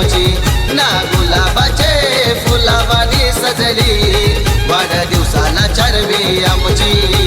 तुमची. ना गुलाबाचे फुलावानी सजली. वाढदिवसाला चरवी आमची.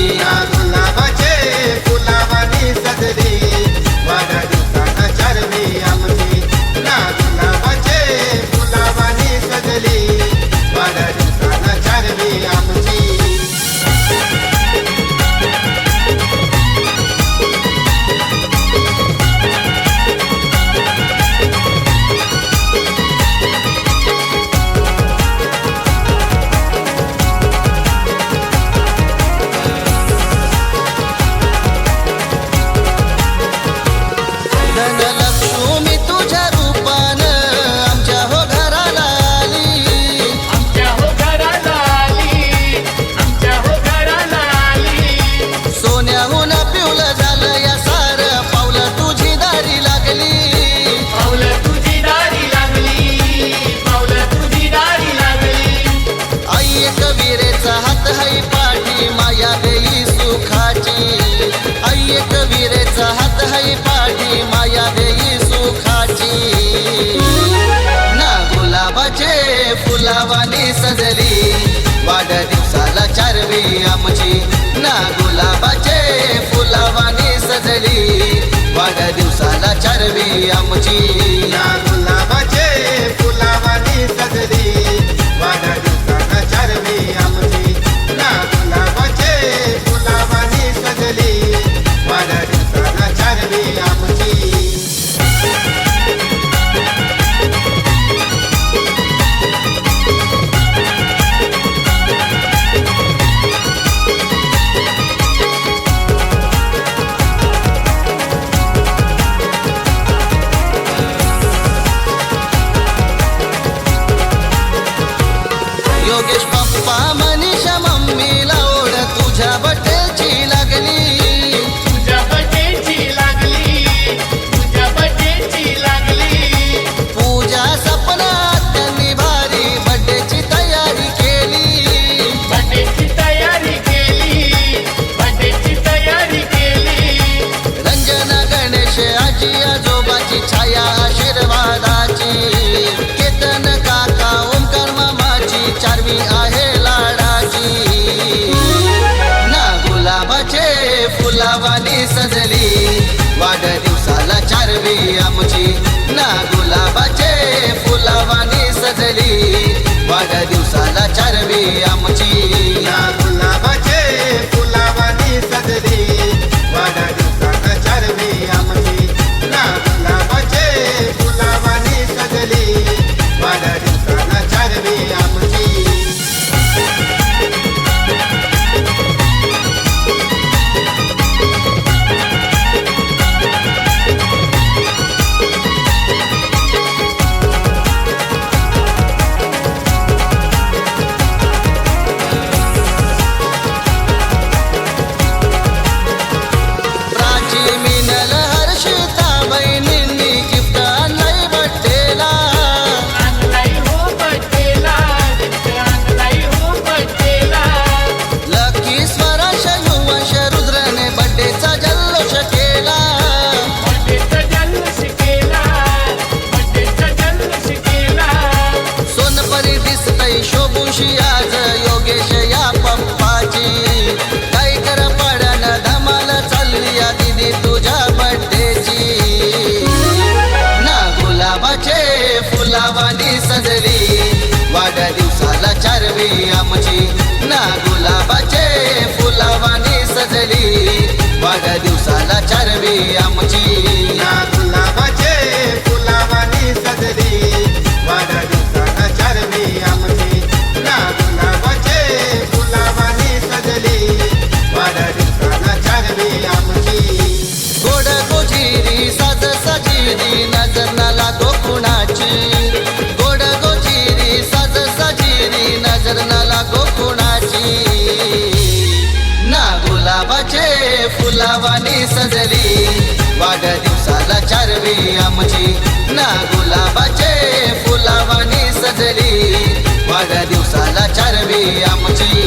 गुलाबाने सजली. वाढ दिवसाला चारवी आमची. ना गुलाबाचे फुलावाने सजली. वाढ दिवसाला चारवी आमची. झाली आमची. ना गुलाबाचे फुलावानी सजली. वाढदिवसाला चारवी आमची. ना फुलावानी सजली. वाढ दिवसाला चारवी आमची. ना गुलाबाचे फुलावानी सजली. वाढ दिवसाला चारवी आमची.